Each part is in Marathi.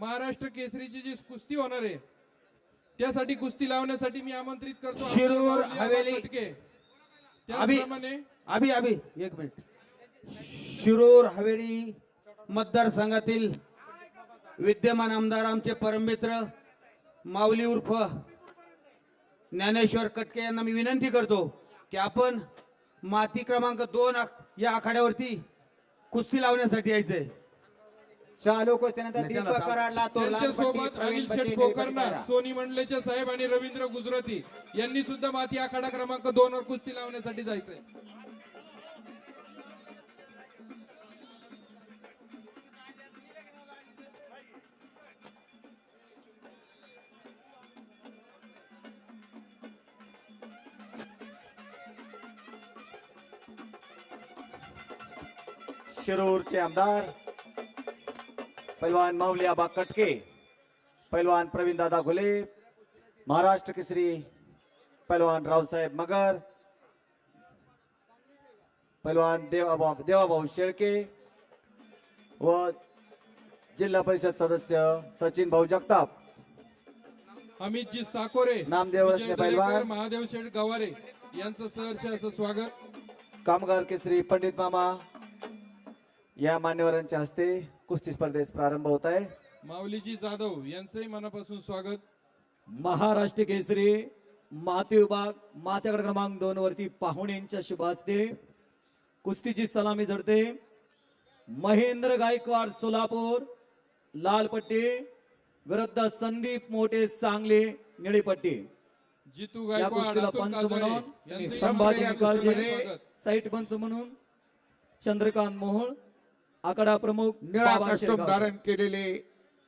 महाराष्ट्र केसरीची जी कुस्ती होणार आहे त्यासाठी कुस्ती लावण्यासाठी मी आमंत्रित करतो. शिरूर, हवेली. त्याचप्रमाणे अभि अभि एक मिनिट. शिरूर हवेली मतदारसंघातील विद्यमान आमदार आमचे परममित्र माऊली उर्फ ज्ञानेश्वर कटके यांना मी विनंती करतो की आपण माती क्रमांक दोन या आखाड्यावरती कुस्ती लावण्यासाठी यायचंय. चालू त्याला दीपक. कराडला तो त्यांच्यासोबत अनिल कोकरणार करा. सोनी मंडलेचे साहेब आणि रवींद्र गुजराती यांनी सुद्धा माती आखाडा क्रमांक दोन वर कुस्ती लावण्यासाठी जायचंय शिरूरचे आमदार पैलवान माऊली आबा कटके पैलवान प्रवीण दादा घुले महाराष्ट्र केसरी पैलवान रावसाहेब मगर पैलवान देवाभाऊ देवाभाऊ शेळके व जिल्हा परिषद सदस्य सचिन भाऊ जगताप अमितजी साकोरे नामदेव पैलवान. महादेव शेठ गवारे यांचं सहर्ष असं स्वागत कामगार केसरी पंडित मामा या मान्यवरांच्या हस्ते कुस्ती स्पर्धेस प्रारंभ होत आहे. माऊलीजी जाधव यांचंही मनापासून स्वागत. महाराष्ट्र केसरी माती विभाग मात्याकडे क्रमांक दोन वरती पाहुण्यांच्या शुभ हस्ते कुस्तीची सलामी झडते. महेंद्र गायकवाड सोलापूर लाल पट्टी विरुद्ध संदीप मोठे सांगली निळी पट्टी जितू या गायकवाड कुस्तीला अतुल पंच काजळे म्हणून यांचंही संभाजी निकाळजे स्वागत. साईट पंच म्हणून चंद्रकांत मोहोळ आकडा प्रमुख निळा बाबा कस्टम शेरगाव. धारण केलेले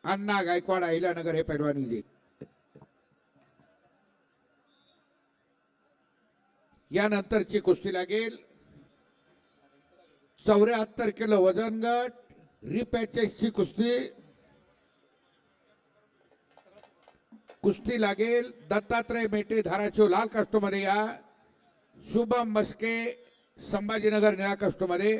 अण्णा गायकवाड अहिल्यानगर हे पैलवान विजय यानंतरची कुस्ती लागेल. चौऱ्याहत्तर किलो वजन गट रिपॅचेसची कुस्ती. कुस्ती लागेल. दत्तात्रय मेटे धाराशिव लाल कास्टोमध्ये या. शुभम मस्के संभाजीनगर निळा कास्टोमध्ये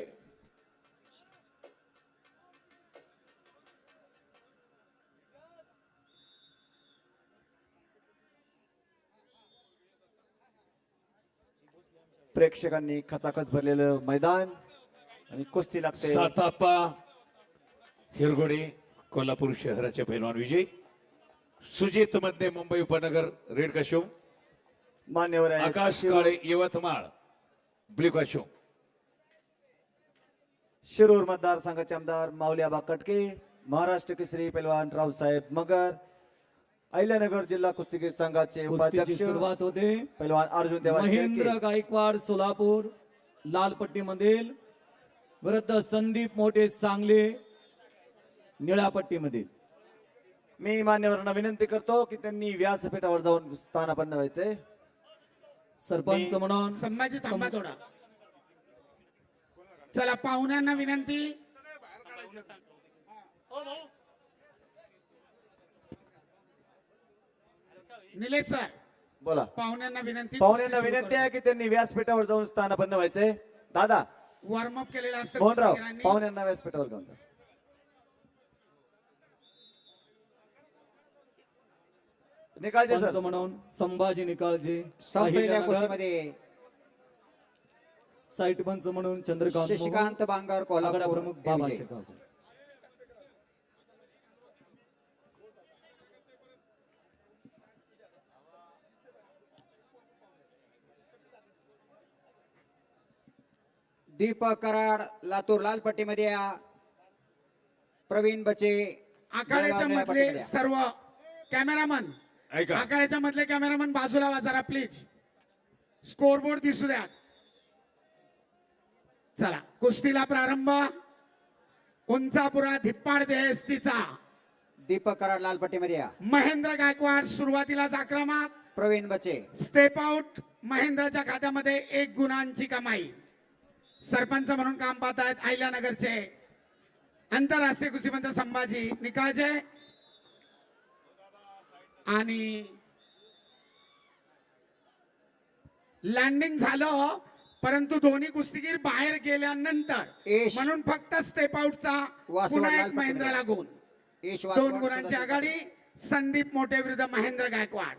प्रेक्षकांनी खचाखच भरलेलं मैदान आणि कुस्ती लागते. सातापा हिरगोडे कोल्हापूर शहराचे पैलवान विजय. सुजित मध्ये मुंबई उपनगर रेड काशोम मान्यवर आहेत. आकाश शिरूर- काळे यवतमाळ ब्ल्यू काशोम शिरूर मतदारसंघाचे आमदार माऊली आबा कटके महाराष्ट्र केसरी पैलवान रावसाहेब मगर अहिल्यानगर जिल्हा कुस्तीगीर संघाचे कुस्तीची उपाध्यक्ष सुरुवात होते. पैलवान अर्जुन देवा महेंद्र शेळके. गायकवाड सोलापूर लाल पट्टीमधील विरुद्ध संदीप मोठे सांगली निळ्या पट्टीमध्ये मी मान्यवरांना विनंती करतो की त्यांनी व्यासपीठावर जाऊन स्थानापन्न व्हायचे सरपंच मी- म्हणून संभाजी थांबा थोडा. चला पाहुण्यांना विनंती. निलेश सर बोला पाहुण्यांना विनंती पाहुण्यांना विनंती आहे की त्यांनी व्यासपीठावर जाऊन स्थानापन्न व्हायचे दादा वॉर्मअप केलेलं असतं मोहनराव. पाहुण्यांना व्यासपीठावर घेऊन जा निकालचे पंच सर म्हणून संभाजी निकाळजे संपलेल्या अहिल्यानगर. कुस्तीमध्ये साईट पंच म्हणून चंद्रकांत. शशिकांत बांगर आघाडा कोल्हापूर प्रमुख बाबा. शेगावकर दीपक कराड लातूर लाल पट्टीमध्ये या. प्रवीण बचे. आखाड्याच्या मधले पट्टीमध्ये या. सर्व कॅमेरामन. ऐका. आखाड्याच्या मधले कॅमेरामन बाजूला वा जरा प्लीज स्कोरबोर्ड दिसू द्या चला कुस्तीला प्रारंभ. उंचापुरा धिप्पाड देहस्तीचा दीपक कराड लाल पट्टीमध्ये या. महेंद्र गायकवाड सुरुवातीलाच आक्रमक प्रवीण बचे. स्टेप आउट महेंद्रच्या खात्यामध्ये एक गुणांची कमाई. सरपंच म्हणून काम पाहत आहेत अहिल्यानगरचे आंतरराष्ट्रीय कुस्तीपंत संभाजी निकाळजे आणि लँडिंग झालं परंतु दोन्ही कुस्तीगीर बाहेर गेल्यानंतर. म्हणून फक्त स्टेप आउटचा पुन्हा एक. महेंद्रला गुण दोन गुणांची आघाडी संदीप मोठे विरुद्ध महेंद्र गायकवाड.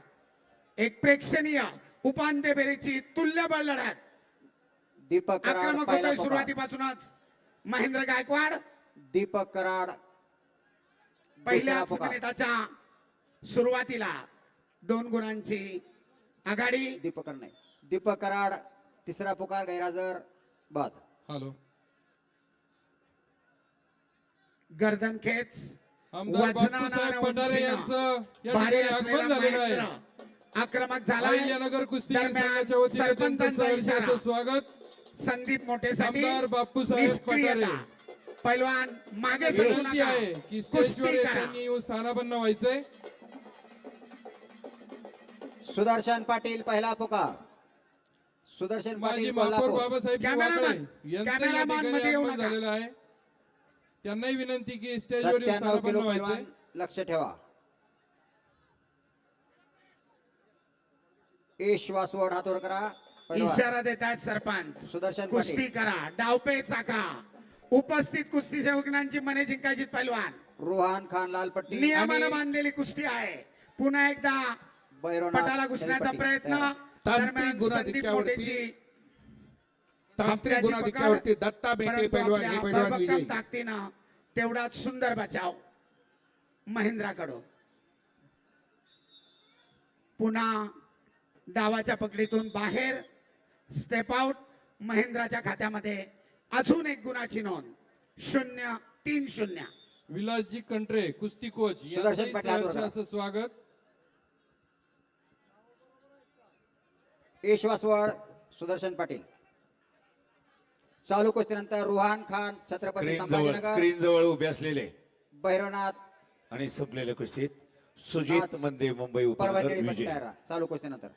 एक प्रेक्षणीय उपांत्य फेरीची तुल्यबळ लढत. दीपक कराड आक्रमक पहिला होतोय पुकार. सुरुवातीपासूनच. महेंद्र गायकवाड. दीपक कराड. पहिल्याच पुकार. मिनिटाच्या सुरुवातीला दोन गुणांची आघाडी. दीपक नाही. दीपक कराड तिसरा पुकार गैरहजर बाद. हॅलो. गर्दन खेच. आमदार बापूसाहेब वजनानं पठारे उंचीनं यांचं या भारी ठिकाणी असलेला आगमन झालेलं आहे. महेंद्र. आक्रमक झालाय. अहिल्यानगर कुस्ती दरम्यान संघाच्या वतीने त्यांचं सरपंचांचा सहर्ष इशारा. असं स्वागत. संदीप मोठेसाठी आमदार बापूसाहेब निष्क्रियता. पैलवान मागे सरकू विनंती नका. आहे की कुस्ती स्टेजवर करा. त्यांनी येऊन स्थानापन्न व्हायचंय सुदर्शन पाटील पहिला पुकार सुदर्शन माजी पाटील महापौर कोल्हापूर बाबासाहेब कॅमेरामॅन, वाकळे यांचं या कॅमेरामॅन ठिकाणी मध्ये येऊ आगमन नका. झालेलं आहे त्यांनाही विनंती की स्टेजवर येऊन सत्त्याण्णव स्थानापन्न किलो व्हायचंय पैलवान लक्ष ठेवा ईश्वासवड हातोर करा. इशारा देत आहेत सरपंच. सुदर्शन कुस्ती पाटील करा डावपे चाका. उपस्थित कुस्ती सेवकांची मने जिंकायची पैलवान. रुहान खान लालपट्टी नियमानं आणि बांधलेली कुस्ती आहे. पुन्हा एकदा पटाला घुसण्याचा. प्रयत्न. तयार. तांत्रिक दरम्यान संदीप गुणाधिक्यावरती मोठेची तांत्रिक आपल्याची गुणाधिक्यावरती पकड, दत्ता बेटे परंतु पैलवान आपल्या हे पैलवान भरभक्कम विजयी. ताकदीनं तेवढाच सुंदर बचाव महेंद्राकडून. पुन्हा डावाच्या पकडीतून बाहेर. स्टेप आउट महेंद्राच्या खात्यामध्ये अजून एक गुणाची नोंद शून्य तीन शून्य विलासजी कंट्रे कुस्ती कोच सुदर्शन. असं स्वागत ईश्वासवड सुदर्शन पाटील चालू कुस्तीनंतर रुहान खान छत्रपती स्क्रीन जवळ संभाजीनगर स्क्रीन जवळ उभे असलेले. भैरवनाथ आणि संपलेल्या कुस्तीत सुजित नाथ. मंदे मुंबई उपनगर निळीपट्टी विजय. चालू कुस्तीनंतर